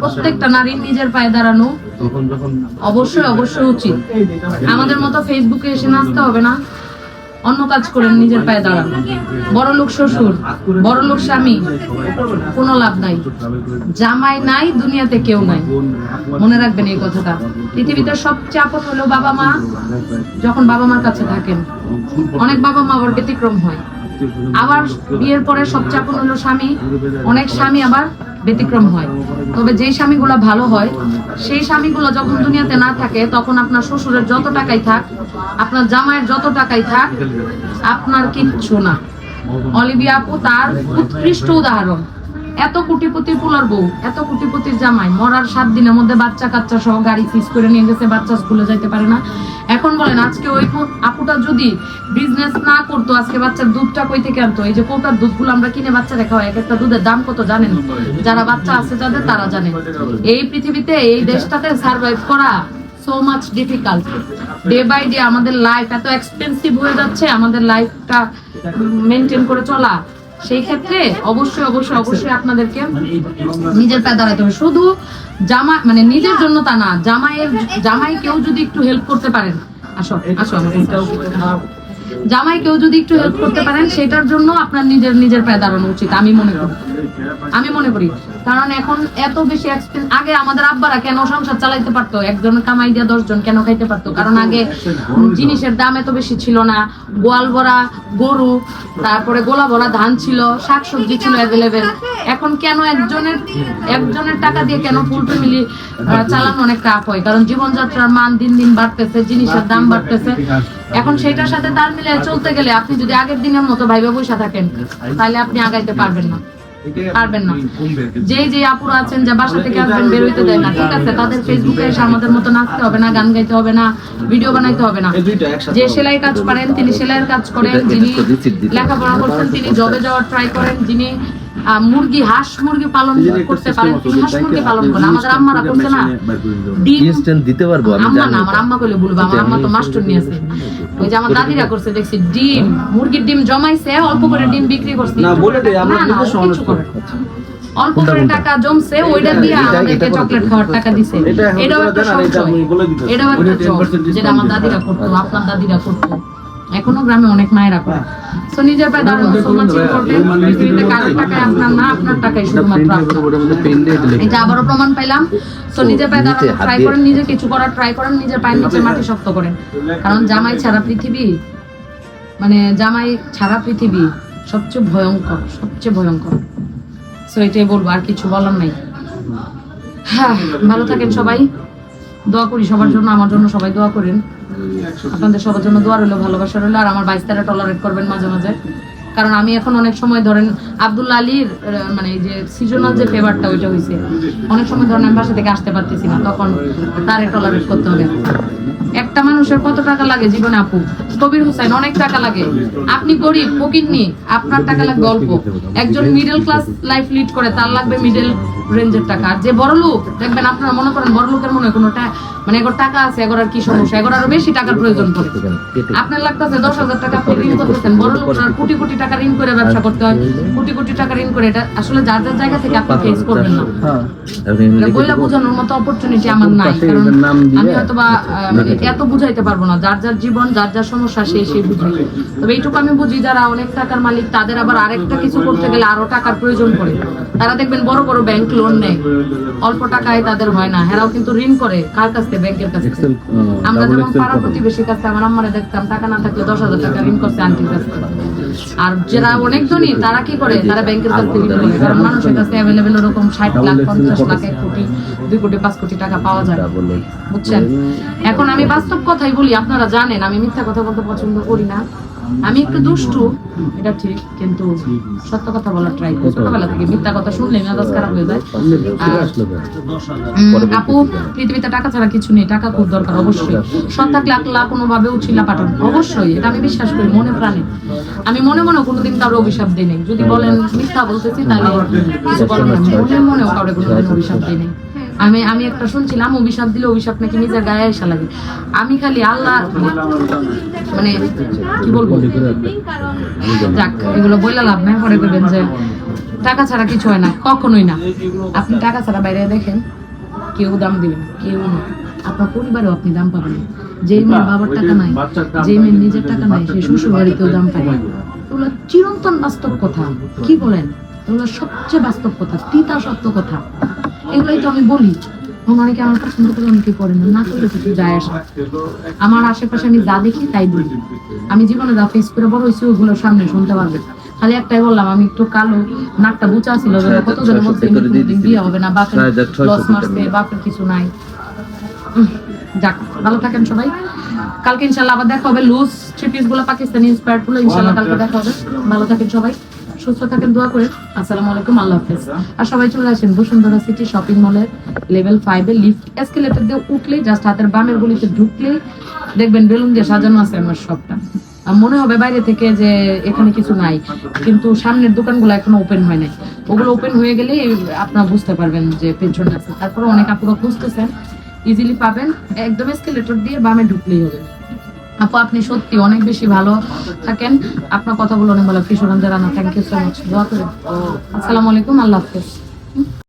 প্রত্যেকটা নারীর নিজের পায়ে দাঁড়ানো অবশ্যই অবশ্যই উচিত। আমাদের মতো ফেসবুকে এসে নাচতে হবে না। অন্য কাজ করেন নিজের পায়ে দাঁড়ান। বড় লোক শ্বশুর বড় লোক স্বামী কোনো লাভ নাই। জামাই নাই দুনিয়াতে কেউ নাই। মনে রাখবেন এই কথাটা। পৃথিবীতে সবচেয়ে আপদ হলো বাবা মা। যখন বাবা মার কাছে থাকেন অনেক বাবা মা আবার ব্যতিক্রম হয়। আবার বিয়ের পরে সবচেয়ে আপন হলো স্বামী। অনেক স্বামী আবার ব্যতিক্রম হয়। তবে যেই স্বামীগুলো ভালো হয়, সেই স্বামীগুলো যখন দুনিয়াতে না থাকে, তখন আপনার শ্বশুরের যত টাকাই থাক, আপনার জামাইয়ের যত টাকাই থাক, আপনার কিচ্ছু না। অলিভিয়া আপু, তার উৎকৃষ্ট উদাহরণ। এত কোটিপতি পোলার বউ, এত কোটিপতির জামাই, মরার সাত দিনের মধ্যে বাচ্চা কাচ্চা সহ গাড়ি ফিস করে নিয়ে গেছে, বাচ্চা স্কুলে যাইতে পারে না। এখন বলেন, আজকে ওই আপুটা যদি বিজনেস না করতো, আজকে বাচ্চার দুধটা কই থেকে আনতো? এই যে কোটার দুধগুলো আমরা কিনে বাচ্চা রেখা হয় এক একটা দুধের দাম কত জানেন? যারা বাচ্চা আছে যাদের, তারা জানে। এই পৃথিবীতে, এই দেশটাতে সার্ভাইভ করা so much difficult day by day আমাদের লাইফ এত এক্সপেন্সিভ হয়ে যাচ্ছে, আমাদের লাইফটা মেনটেন করে চলা। সেই ক্ষেত্রে অবশ্যই অবশ্যই অবশ্যই আপনাদেরকে নিজের পায়ে দাঁড়াতে হবে। শুধু জামা মানে নিজের জন্য তা না, জামাইয়ের জামাই কেউ যদি একটু হেল্প করতে পারেন। আসো আসো জামাই কেউ যদি একটু হেল্প করতে পারেন, সেটার জন্য আপনার নিজের নিজের পায়ে দাঁড়ানো উচিত, আমি মনে করি। আমি মনে করি। কারণ এখন এত বেশি এক্সপেন্স আগে আমাদের আব্বারা কেন সংসার চালাইতে পারতো? একজন কামাই দিয়া দশজন কেন খাইতে পারতো? কারণ আগে জিনিসের দাম এত বেশি ছিল না। গোয়াল ভরা গরু তারপরে গোলা ভরা ধান ছিল শাকসবজি ছিল অ্যাভেলেবেল এখন কেন একজনের একজনের টাকা দিয়ে কেন ফুল ফ্যামিলি চালানো অনেক টাফ হয়? কারণ জীবনযাত্রার মান দিন দিন বাড়তেছে জিনিসের দাম বাড়তেছে। এখন সেটার সাথে তাল মিলে চলতে গেলে আপনি যদি আগের দিনের মতো ভাইবে বসে থাকেন তাহলে আপনি আগাইতে পারবেন না। পারবেন না। যে যে আপুরা আছেন যে বাসা থেকে আসবেন বের হইতে দেয় না ঠিক আছে? তাদের ফেসবুকে এসে আমাদের মতো নাচতে হবে না গান গাইতে হবে না ভিডিও বানাইতে হবে না। যে সেলাই কাজ করেন তিনি সেলাইয়ের কাজ করেন যিনি লেখাপড়া করছেন তিনি জবে যাওয়ার ট্রাই করেন যিনি মুরগি হাঁস মুরগি পালন করতে পারেন হাঁস মুরগি পালন করেন। আমাদের আম্মারা করছে না। ডিম দিতে পারব আমি জানি না আমার আম্মা কইলে বলব আমার আম্মা তো মাস্টার নিয়ে আছে ওই যে আমার দাদিরা করছে দেখছি ডিম মুরগির ডিম জমাইছে অল্প করে ডিম বিক্রি করছে। না, বলে আমরা কিছু করে অল্প করে টাকা জমছে ওইটা দিয়ে আমাদেরকে চকলেট খাওয়ার টাকা দিছে। এটাও একটা সঞ্চয়। এটাও একটা ওইটা job, 10% যেটা আমার দাদিরা করতো আপনার দাদিরা করতো। এখনও গ্রামে অনেক মায়েরা করে। তো নিজের পায়ে দাঁড়ানো so much পৃথিবীতে কারোর টাকায় আপনার না আপনার টাকাই শুধুমাত্র এটা আবারও প্রমাণ পাইলাম তো নিজের পায়ে দাঁড়ানো ট্রাই করেন নিজে কিছু করার ট্রাই করেন নিজের পায়ের নিচে মাটি শক্ত করেন। কারণ জামাই ছাড়া পৃথিবী মানে জামাই ছাড়া পৃথিবী সবচেয়ে ভয়ঙ্কর সবচেয়ে ভয়ঙ্কর। সো এটাই বলব আর কিছু বলার নাই। হ্যাঁ ভালো থাকেন সবাই। দোয়া করি সবার জন্য আমার জন্য সবাই দোয়া করেন। আপনাদের সবার জন্য দোয়া রইল, ভালোবাসা রইল, আর আমার বাইশ তারা টলারেট করবেন মাঝে মাঝে। কারণ আমি এখন অনেক সময় ধরেন আব্দুল আলীর মানে যে সিজনাল যে ফেভারটা ওইটা হয়েছে অনেক সময় ধরেন আমি বাসা থেকে আসতে পারতেছি না, তখন তারে টলারেট করতে হবে। একটা মানুষের কত টাকা লাগে জীবনে আপু? কবির হোসেন অনেক টাকা লাগে। আপনি গরিব ফকিরনি আপনার টাকা লাগবে অল্প একজন মিডল ক্লাস লাইফ লিড করে তার লাগবে মিডল রেঞ্জের টাকা। আর যে বড় লোক দেখবেন আপনারা মনে করেন বড় লোকের মনে কোনো মানে এগোর টাকা আছে এগোর আর কি সমস্যা? এগোর আরও বেশি টাকার প্রয়োজন পড়ে। আপনার লাগতেছে দশ হাজার টাকা আপনি ঋণ করতেছেন। বড় লোকরা কোটি কোটি টাকা ঋণ করে ব্যবসা করতে হয়। কোটি কোটি টাকা ঋণ করে এটা আসলে যার যার জায়গা থেকে আপনি ফেস করবেন না। এটা বইলা বোঝানোর মতো অপরচুনিটি আমার নাই। কারণ আমি হয়তো বা মানে এত বুঝাইতে পারব না। যার যার জীবন যার যার সমস্যা সেই সেই বুঝে তবে এইটুকু আমি বুঝি যারা অনেক টাকার মালিক তাদের আবার আরেকটা কিছু করতে গেলে আরও টাকার প্রয়োজন পড়ে। তারা দেখবেন বড় বড় ব্যাংক লোন নেয়। অল্প টাকায় তাদের হয় না। হেরাও কিন্তু ঋণ করে কার কাছ থেকে? ব্যাংকের কাছ থেকে। আমরা যেমন পাড়া প্রতিবেশীর কাছে আমার আম্মারে দেখতাম টাকা না থাকলে দশ হাজার টাকা ঋণ করছে আন্টির কাছ। থেকে আর যারা অনেক ধনী তারা কি করে? তারা ব্যাংকের কাছ থেকে করে। কারণ মানুষের কাছে অ্যাভেলেবেল ওরকম ষাট লাখ পঞ্চাশ লাখ এক কোটি দুই কোটি পাঁচ কোটি টাকা পাওয়া যায়। বুঝছেন? এখন আমি বাস্তব কথাই বলি আপনারা জানেন আমি মিথ্যা কথা বলতে পছন্দ করি না। আমি একটু দুষ্টু এটা ঠিক কিন্তু সত্য কথা বলার ট্রাই করি। ছোটবেলা থেকে মিথ্যা কথা শুনলে মেজাজ খারাপ হয়ে যায়। আর আপু পৃথিবীতে টাকা ছাড়া কিছু নেই টাকা খুব দরকার অবশ্যই। সৎ থাকলে আল্লাহ কোনোভাবে উচিলা পাঠান অবশ্যই। এটা আমি বিশ্বাস করি মনে প্রাণে। আমি মনে মনে কোনোদিন কারও অভিশাপ দিই নাই। যদি বলেন মিথ্যা বলতেছি তাহলে কিছু বলেন না। মনে মনেও কারও কোনোদিন অভিশাপ দিই নাই। আমি আমি একটা শুনছিলাম, অভিশাপ দিলে অভিশাপ নাকি নিজের গায়ে এসে লাগে। আমি খালি আল্লাহ মানে কি বলব? যাক, এগুলো বইলা লাভ নাই, পরে করবেন যে টাকা ছাড়া কিছু হয় না, কখনোই না। আপনি টাকা ছাড়া বাইরে দেখেন, কেউ দাম দিবেন কেউ না। আপনার পরিবারেও আপনি দাম পাবেন। যেই মেয়ের বাবার টাকা নাই, যেই মেয়ের নিজের টাকা নাই সে শ্বশুর বাড়িতেও দাম পায় না। এগুলো চিরন্তন বাস্তব কথা। কি বলেন? এগুলো সবচেয়ে বাস্তব কথা তিতা সত্য কথা এগুলোই তো আমি বলি। এবং অনেকে আমার পছন্দ করে অনেকে করে না না করলে কিছু যায় আসে আমার আশেপাশে আমি যা দেখি তাই বলি। আমি জীবনে যা ফেস করে বড় হয়েছি ওগুলো সামনে শুনতে পারবে। খালি একটাই বললাম আমি একটু কালো নাকটা বুচা ছিল বিয়ে হবে না বাপের লস মারছে বাপের কিছু নাই। যাক ভালো থাকেন সবাই। কালকে ইনশাল্লাহ আবার দেখা হবে লুজ থ্রি পিসগুলো পাকিস্তানি ইন্সপায়ার্ডগুলো ইনশাল্লাহ কালকে দেখা হবে। ভালো থাকেন সবাই। সুস্থ থাকেন, দোয়া করে আসসালামু আলাইকুম, আল্লাহ হাফেজ। আর সবাই চলে আসেন বসুন্ধরা সিটি শপিং মলের লেভেল ফাইভে লিফট এসকেলেটর দিয়ে উঠলেই জাস্ট হাতের বামের গলিতে ঢুকলেই দেখবেন বেলুন দিয়ে সাজানো আছে আমার শপটা মনে হবে বাইরে থেকে যে এখানে কিছু নাই, কিন্তু সামনের দোকানগুলো এখনও ওপেন হয় নাই। ওগুলো ওপেন হয়ে গেলে আপনারা বুঝতে পারবেন যে পেছনে আছে। তারপরে অনেক আপুরা খুঁজতেছেন ইজিলি পাবেন। একদম এসকেলেটর দিয়ে বামে ঢুকলেই হবে। আপু, আপনি সত্যি অনেক বেশি ভালো থাকেন। আপনার কথাগুলো অনেক ভালো। Kishore Rana thank you so much আসসালামু আলাইকুম, আল্লাহ হাফেজ।